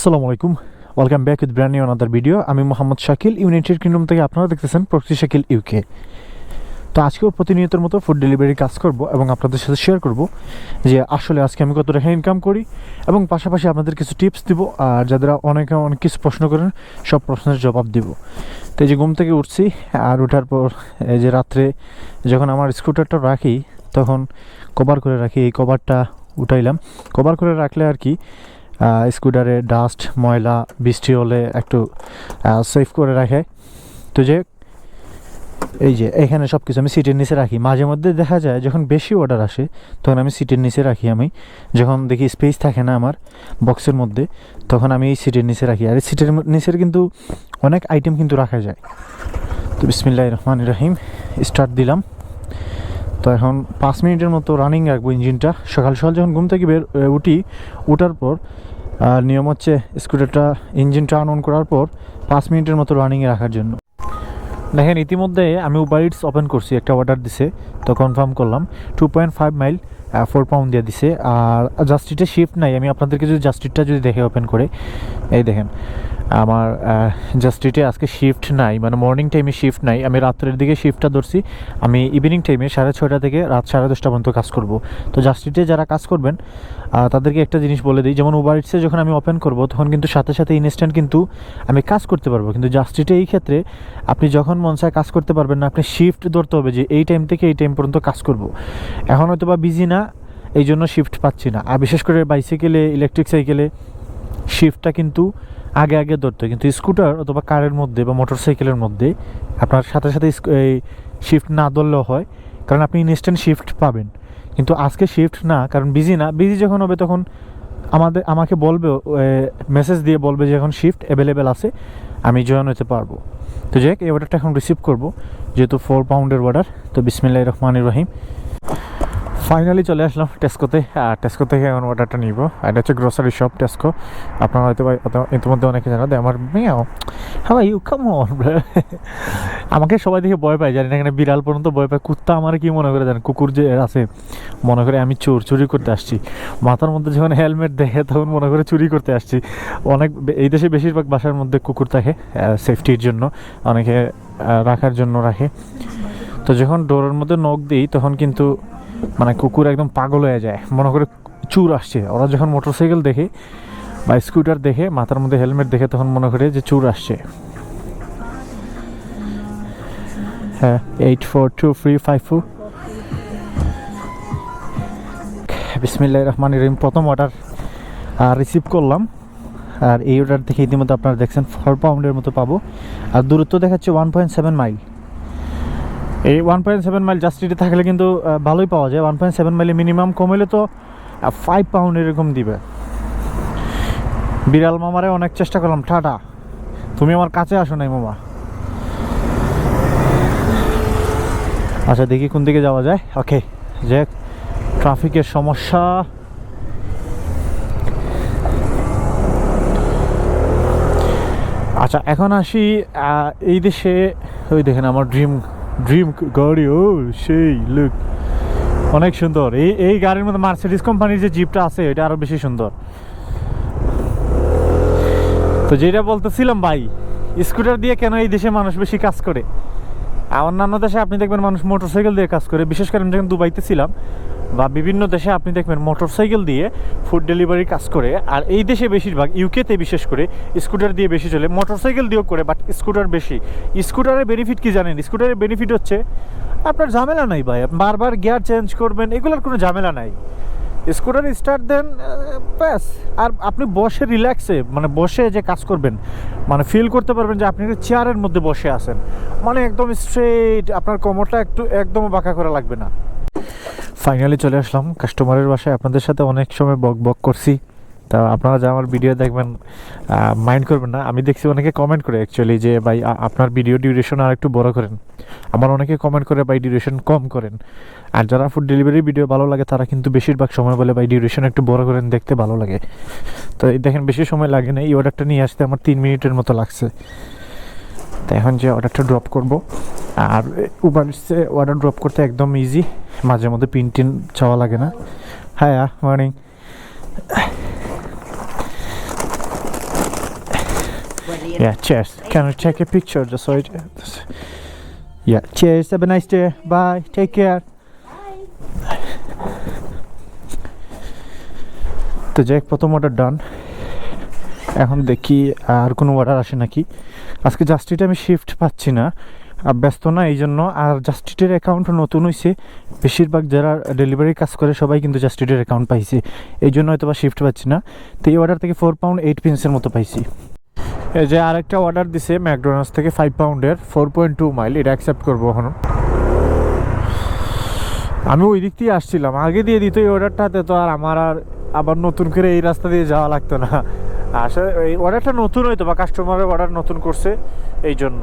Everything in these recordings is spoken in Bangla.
আসসালামু আলাইকুম। Welcome back with brand new another video আমি মোহাম্মদ শাকিল ইউনাইটেড কিংডম থেকে আপনারা দেখতেছেন প্রকৃতি শাকিল ইউকে তো আজকেও প্রতিনিয়তের মতো ফুড ডেলিভারি কাজ করব এবং আপনাদের সাথে শেয়ার করব যে আসলে আজকে আমি কত টাকা ইনকাম করি এবং পাশাপাশি আপনাদের কিছু টিপস দিব আর যাদের অনেকে অনেক কিছু প্রশ্ন করেন, সব প্রশ্নের জবাব দিব। তো এই যে ঘুম থেকে উঠছি আর ওঠার পর এই যে রাত্রে যখন আমার স্কুটারটা রাখি, তখন কভার করে রাখি। এই কভারটা উঠাইলাম। কভার করে রাখলে আর কি স্কুটারে ডাস্ট, ময়লা, বৃষ্টি হলে একটু সেফ করে রাখে। তো যে, এই যে, এখানে সব কিছু আমি সিটের নিচে রাখি। মাঝে মধ্যে দেখা যায়, যখন বেশি অর্ডার আসে, তখন আমি সিটের নিচে রাখি আমি। যখন দেখি স্পেস থাকে না আমার বক্সের মধ্যে, তখন আমি এই সিটের নিচে রাখি। আর এই সিটের নিচের কিন্তু অনেক আইটেম কিন্তু রাখা যায়। তো বিসমিল্লাহ রহমান রহিম স্টার্ট দিলাম। তো এখন পাঁচ মিনিটের মতো রানিং রাখব ইঞ্জিনটা সকাল সকাল যখন ঘুম থেকে বের উঠি, উঠার পর আর নিয়ম হচ্ছে স্কুটারটা ইঞ্জিন টার্ন অন করার পর পাঁচ মিনিটের মতো রানিংয়ে রাখার জন্য। দেখেন, ইতিমধ্যে আমি উবার ইটস ওপেন করছি, একটা অর্ডার দিছে, তো কনফার্ম করলাম। Two point five mile four pound দিয়ে দিছে। আর জাস্টিটে শিফট নাই। আমি আপনাদেরকে যদি জাস্টিটটা যদি দেখে ওপেন করে, এই দেখেন, আমার জাস্টিটে আজকে শিফট নাই। মানে মর্নিং টাইমে শিফট নাই। আমি রাত্রের দিকে শিফটটা ধরছি। আমি ইভিনিং টাইমে সাড়ে ছয়টা থেকে রাত সাড়ে দশটা পর্যন্ত কাজ করব। তো জাস্টিটে যারা কাজ করবেন তাদেরকে একটা জিনিস বলে দিই। যেমন উবার ইটসে যখন আমি ওপেন করব, তখন কিন্তু সাথে সাথে ইনস্ট্যান্ট কিন্তু আমি কাজ করতে পারব। কিন্তু জাস্টিটে এই ক্ষেত্রে আপনি যখন মন চায় কাজ করতে পারবেন না, আপনি শিফট ধরতে হবে যে এই টাইম থেকে এই টাইম পর্যন্ত কাজ করব। এখন হয়তো বা বিজি না এই জন্য শিফট পাচ্ছি না। আর বিশেষ করে বাইসাইকেলে ইলেকট্রিক সাইকেলে শিফটটা কিন্তু আগে আগে ধরতে কিন্তু স্কুটার অথবা কারের মধ্যে বা মোটর সাইকেলের মধ্যে আপনার সাথে সাথে এই শিফট না ধরলেও হয়, কারণ আপনি ইনস্ট্যান্ট শিফট পাবেন। কিন্তু আজকে শিফট না, কারণ বিজি না। বিজি যখন হবে তখন আমাদের, আমাকে বলবে মেসেজ দিয়ে বলবে যে এখন শিফট অ্যাভেলেবেল আছে, আমি জয়েন হতে পারব। তো যাই এই অর্ডারটা এখন রিসিভ করব। যেহেতু ফোর পাউন্ডের অর্ডার তো বিসমিল্লাহ রহমান রহিম। ফাইনালি চলে আসলাম টেস্কোতে টেস্কো থেকে এখন অর্ডারটা নিব। এটা হচ্ছে গ্রোসারি শপ টেস্কো আপনারা হয়তো ইতিমধ্যে অনেকে জানো আমার মেয়াও হাওয়া ইউ কাম আমাকে সবাই দেখে ভয় পায় জানি না? এখানে বিড়াল পর্যন্ত ভয় পায়। কুত্তা আমার কি মনে করে জানেন? কুকুর যে আছে, মনে করে আমি চোর, চুরি করতে আসছি। মাথার মধ্যে যখন হেলমেট দেখে তখন মনে করে চুরি করতে আসছি। অনেক এই দেশে বেশিরভাগ বাসার মধ্যে কুকুর থাকে সেফটির জন্য। অনেকে রাখার জন্য রাখে। তো যখন ডোরের মধ্যে নখ দিই, তখন কিন্তু মানে কুকুর একদম পাগল হয়ে যায়। মনে করে চুর আসছে। ওরা যখন মোটরসাইকেল দেখে বা স্কুটার দেখে, মাথার মধ্যে হেলমেট দেখে, তখন মনে করে যে চুর আসছে। হ্যাঁ eight four two three five four Rahman Rahim. প্রথম অর্ডার রিসিভ করলাম। আর এই অর্ডার থেকে ইতিমধ্যে আপনারা দেখছেন ফোর পাউন্ডের মতো পাবো। আর দূরত্ব দেখাচ্ছে ওয়ান পয়েন্ট সেভেন মাইল এই ওয়ান পয়েন্ট সেভেন মাইল জাস্টিটে থাকলে কিন্তু ভালোই পাওয়া যায়। ওয়ান পয়েন্ট সেভেন মাইলে মিনিমাম কমেলে তো ফাইভ পাউন্ড এরকম দিবে। বিড়াল মামারে অনেক চেষ্টা করলাম, টাটা। তুমি আমার কাছে আসো নাই মামা। আচ্ছা দেখি কোন দিকে যাওয়া যায়। ওকে যে ট্রাফিকের সমস্যা। আচ্ছা এখন আসি এই দেশে, ওই দেখেন আমার ড্রিম ড্রিম গাড়ি ও, সেই লুক অনেক সুন্দর। এই এই গাড়ির মধ্যে মার্সিডিস কোম্পানির যে জিপটা আছে, এটা আরও বেশি সুন্দর। তো যেটা বলতেছিলাম ভাই স্কুটার দিয়ে কেন এই দেশে মানুষ বেশি কাজ করে? অন্যান্য দেশে আপনি দেখবেন মানুষ মোটরসাইকেল দিয়ে কাজ করে। বিশেষ করে আমি যখন দুবাইতে ছিলাম বা বিভিন্ন দেশে আপনি দেখবেন মোটরসাইকেল দিয়ে ফুড ডেলিভারি কাজ করে, আর এই দেশে বেশিরভাগ ইউকেতে বিশেষ করে স্কুটার দিয়ে বেশি চলে। মোটরসাইকেল দিয়েও করে বাট স্কুটার বেশি। স্কুটারের বেনিফিট কি জানেন? স্কুটারের বেনিফিট হচ্ছে, আপনার ঝামেলা নাই ভাই। বারবার গিয়ার চেঞ্জ করবেন, এগুলোর কোনো ঝামেলা নাই। স্কুটার স্টার্ট দেন ব্যাস। আর আপনি বসে রিল্যাক্সে মানে বসে যে কাজ করবেন মানে ফিল করতে পারবেন যে আপনি চেয়ারের মধ্যে বসে আছেন। মানে একদম স্ট্রেট আপনার কোমরটা একটু একদম বাঁকা করা লাগবে না। ফাইনালি চলে আসলাম। কাস্টমারের বাসায় আপনাদের সাথে অনেক সময় বক বক করছি। তা আপনারা যা আমার ভিডিও দেখবেন মাইন্ড করবেন না। আমি দেখছি অনেকে কমেন্ট করে অ্যাকচুয়ালি যে, ভাই আপনার ভিডিও ডিউরেশন আর একটু বড় করেন। আমার অনেকে কমেন্ট করে, ভাই ডিউরেশন কম করেন। আর যারা ফুড ডেলিভারি ভিডিও ভালো লাগে, তারা কিন্তু বেশিরভাগ সময় বলে, ভাই ডিউরেশন একটু বড় করেন, দেখতে ভালো লাগে। তো এই দেখেন, বেশি সময় লাগে না। এই অর্ডারটা নিয়ে আসতে আমার তিন মিনিটের মতো লাগছে। তো এখন যে অর্ডারটা ড্রপ করব। আর উবার অর্ডার ড্রপ করতে একদম ইজি মাঝে মধ্যে পিন টিন চাওয়া লাগে না। হ্যাঁ মর্নিং কেন থেকে picture nice day bye take care তো যাই প্রথম অর্ডার ডান এখন দেখি আর কোনো অর্ডার আসে নাকি। আজকে জাস্ট আমি শিফট পাচ্ছি না। ব্যস্ত না, এই জন্য। আর জাস্টিটের অ্যাকাউন্ট নতুন হয়েছে বেশিরভাগ যারা ডেলিভারি কাজ করে, সবাই কিন্তু জাস্টিটের অ্যাকাউন্ট পাইছে। এই জন্য হয়তো বা শিফট পাচ্ছি না। তো এই অর্ডার থেকে ফোর পাউন্ড এইট পিন্সের মতো পাইছি। এই যে আরেকটা অর্ডার দিছে ম্যাকডোনাল্ডস থেকে ফাইভ পাউন্ডের ফোর পয়েন্ট টু মাইল এটা অ্যাকসেপ্ট করব এখন। আমি ওই দিক দিয়ে আসছিলাম। আগে দিয়ে দিত এই অর্ডারটাতে তো আর আমার আর আবার নতুন করে এই রাস্তা দিয়ে যাওয়া লাগতো না। আসলে এই অর্ডারটা নতুন হয়তো বা কাস্টমারের অর্ডার নতুন করছে এই জন্য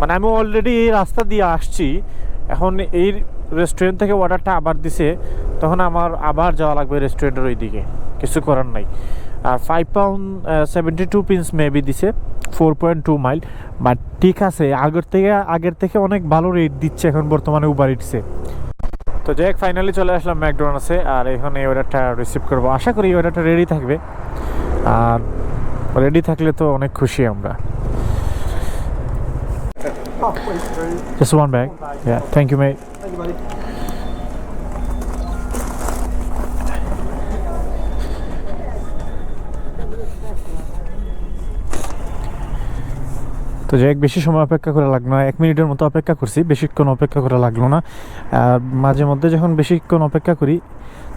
মানে আমি অলরেডি এই রাস্তা দিয়ে আসছি, এখন এই রেস্টুরেন্ট থেকে অর্ডারটা আবার দিছে, তখন আমার আবার যাওয়া লাগবে রেস্টুরেন্টের ওই দিকে কিছু করার নাই। আর five pound seventy two pence maybe দিছে four point two mile but ঠিক আছে, আগের থেকে আগের থেকে অনেক ভালো রেট দিচ্ছে এখন বর্তমানে উবার ইটসে তো যাই হোক ফাইনালি চলে আসলাম ম্যাকডোনাল্ডসে আর এখানে এই অর্ডারটা রিসিভ করব। আশা করি এই অর্ডারটা রেডি থাকবে। আর রেডি থাকলে তো অনেক খুশি আমরা. Just one bag. Yeah, thank you, mate. Thank you, buddy. তো যাই বেশি সময় অপেক্ষা করা লাগল না। এক মিনিটের মতো অপেক্ষা করছি, বেশিক্ষণ অপেক্ষা করা লাগল না। আর মাঝে মধ্যে যখন বেশিক্ষণ অপেক্ষা করি,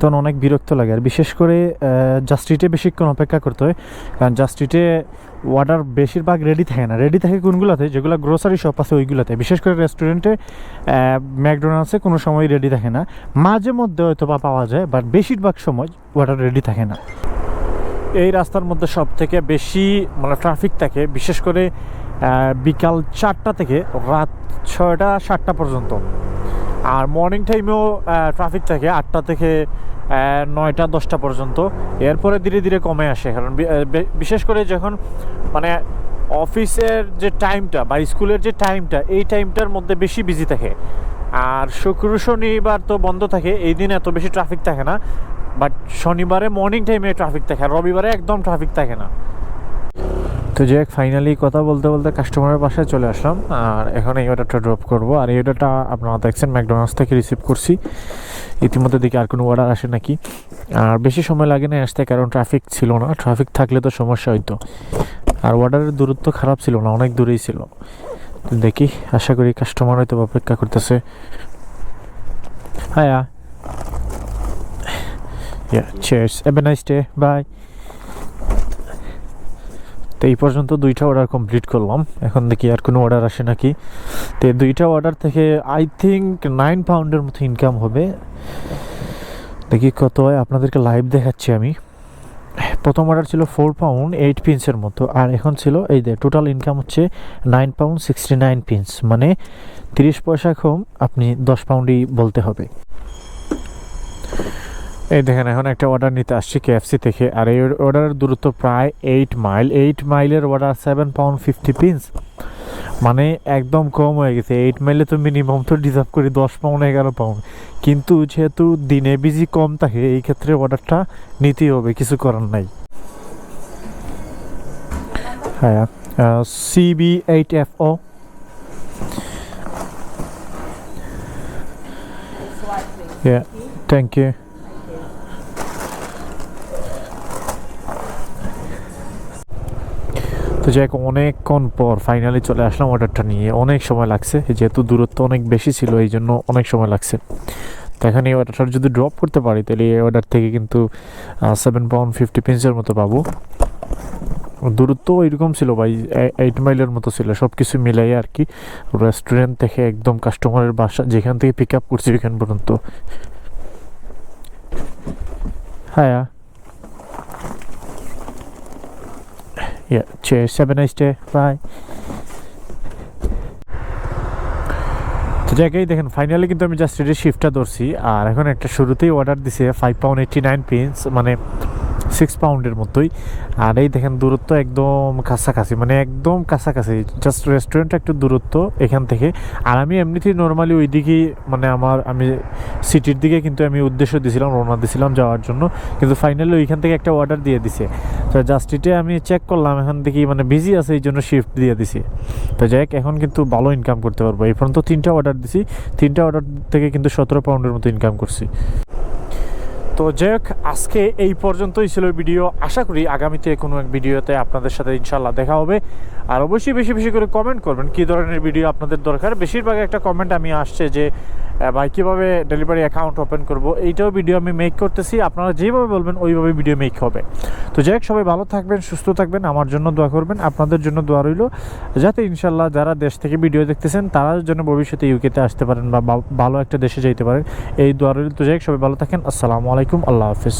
তখন অনেক বিরক্ত লাগে। আর বিশেষ করে জাস্টিটে বেশিক্ষণ অপেক্ষা করতে হয়। কারণ জাস্টিটে অর্ডার বেশিরভাগ রেডি থাকে না। রেডি থাকে কোনগুলোতে? যেগুলো গ্রোসারি শপ আছে, ওইগুলোতে। বিশেষ করে রেস্টুরেন্টে ম্যাকডোনাল্ডসে কোনো সময় রেডি থাকে না। মাঝে মধ্যে হয়তো বা পাওয়া যায় বাট বেশিরভাগ সময় অর্ডার রেডি থাকে না। এই রাস্তার মধ্যে সব থেকে বেশি মানে ট্রাফিক থাকে, বিশেষ করে বিকাল চারটা থেকে রাত ছয়টা, সাতটা পর্যন্ত। আর মর্নিং টাইমেও ট্রাফিক থাকে আটটা থেকে নয়টা, দশটা পর্যন্ত। এরপরে ধীরে ধীরে কমে আসে। কারণ বিশেষ করে যখন মানে অফিসের যে টাইমটা বা স্কুলের যে টাইমটা এই টাইমটার মধ্যে বেশি বিজি থাকে। আর শুক্র শনিবার তো বন্ধ থাকে, এই দিন এত বেশি ট্রাফিক থাকে না। বাট শনিবারে মর্নিং টাইমে ট্রাফিক থাকে আর রবিবারে একদম ট্রাফিক থাকে না। তো যে ফাইনালি কথা বলতে বলতে কাস্টমারের বাসায় চলে আসলাম, আর এখন এই অর্ডারটা ড্রপ করব। আর এই অর্ডারটা আপনারা দেখছেন ম্যাকডোনাল্ডস থেকে রিসিভ করছি। ইতিমধ্যে দেখি আর কোনো অর্ডার আসে নাকি। আর বেশি সময় লাগে না আসতে, কারণ ট্রাফিক ছিল না। ট্রাফিক থাকলে তো সমস্যা হইতো। আর অর্ডারের দূরত্ব খারাপ ছিল না, অনেক দূরেই ছিল। দেখি, আশা করি কাস্টমার হয়তো অপেক্ষা করতেছে। হ্যাঁ। Yeah, cheers. Have a nice day. Bye. তো এই পর্যন্ত দুইটা অর্ডার কমপ্লিট করলাম। এখন দেখি আর কোনো অর্ডার আসে নাকি। তো দুইটা অর্ডার থেকে আই থিঙ্ক নাইন পাউন্ডের মতো ইনকাম হবে। দেখি কত হয়। আপনাদেরকে লাইভ দেখাচ্ছি আমি। প্রথম অর্ডার ছিল ফোর পাউন্ড এইট পিন্সের মতো। আর এখন ছিল এই যে টোটাল ইনকাম হচ্ছে nine pound sixty nine pence মানে তিরিশ পয়সা কম আপনি দশ পাউন্ডই বলতে হবে। এই দেখেন, এখন একটা অর্ডার নিতে আসছি কেএফসি থেকে, আর এই অর্ডারের দূরত্ব প্রায় এইট মাইল এইট মাইলের order seven pound fifty pence মানে একদম কম হয়ে গেছে। এইট মাইলে তো মিনিমাম তো ডিজার্ভ করি, দশ পাউন্ড এগারো পাউন্ড কিন্তু যেহেতু দিনে বিজি কম থাকে, এই ক্ষেত্রে অর্ডারটা নিতেই হবে, কিছু করার নাই। হ্যাঁ CB eight F O thank you. যাই অনেকক্ষণ পর ফাইনালি চলে আসলাম অর্ডারটা নিয়ে। অনেক সময় লাগছে, যেহেতু দূরত্ব অনেক বেশি ছিল, এই জন্য অনেক সময় লাগছে। তো এখন এই অর্ডারটা যদি ড্রপ করতে পারি, তাহলে এই অর্ডার থেকে কিন্তু সেভেন পাউন্ড ফিফটি পেন্সের মতো পাবো। দূরত্ব এরকম ছিল ভাই এইট মাইলের মতো ছিল সব কিছু মিলাই আর কি। রেস্টুরেন্ট থেকে একদম কাস্টমারের বাসা, যেখান থেকে পিক আপ করছি, ওইখান পর্যন্ত। হ্যাঁ Yeah, cheers. Have a nice day. Bye. তো জায়গায় দেখেন ফাইনালি কিন্তু আমি জাস্ট এটি শিফটটা ধরছি আর এখন একটা শুরুতেই অর্ডার দিছে five pound eighty nine pence মানে সিক্স পাউন্ডের মতোই। আর এই দেখেন দূরত্ব একদম কাছাকাছি মানে একদম কাছাকাছি জাস্ট রেস্টুরেন্ট একটু দূরত্ব এখান থেকে। আর আমি এমনিতেই নর্মালি ওই দিকেই মানে আমার আমি সিটির দিকে কিন্তু আমি উদ্দেশ্য দিয়েছিলাম রওনা দিছিলাম যাওয়ার জন্য। কিন্তু ফাইনালি ওইখান থেকে একটা অর্ডার দিয়ে দিছে। তো জাস্ট ইটে আমি চেক করলাম এখান থেকে মানে বিজি আছে এই জন্য শিফট দিয়ে দিছি। তো যাই হোক, এখন কিন্তু ভালো ইনকাম করতে পারব। এই পর্যন্ত তিনটা অর্ডার দিছি। তিনটা অর্ডার থেকে কিন্তু সতেরো পাউন্ডের মতো ইনকাম করছি। তো যাই হোক, আজকে এই পর্যন্তই ছিল ভিডিও। আশা করি আগামীতে কোনো এক ভিডিওতে আপনাদের সাথে ইনশাল্লাহ দেখা হবে। আর অবশ্যই বেশি বেশি করে কমেন্ট করবেন, কী ধরনের ভিডিও আপনাদের দরকার? বেশিরভাগ একটা কমেন্ট আমি আসছে যে ভাই, কীভাবে ডেলিভারি অ্যাকাউন্ট ওপেন করব? এইটাও ভিডিও আমি মেক করতেছি। আপনারা যেভাবে বলবেন, ওইভাবে ভিডিও মেক হবে। তো যাই হোক, সবাই ভালো থাকবেন, সুস্থ থাকবেন, আমার জন্য দোয়া করবেন, আপনাদের জন্য দোয়া রইল। যাতে ইনশাল্লাহ যারা দেশ থেকে ভিডিও দেখতেছেন, তারা যেন ভবিষ্যতে ইউকেতে আসতে পারেন বা ভালো একটা দেশে যেতে পারেন। এই দোয়া রইল। তো যাই হোক, সবাই ভালো থাকেন। আসসালামু আলাইকুম আল্লাহ হাফিজ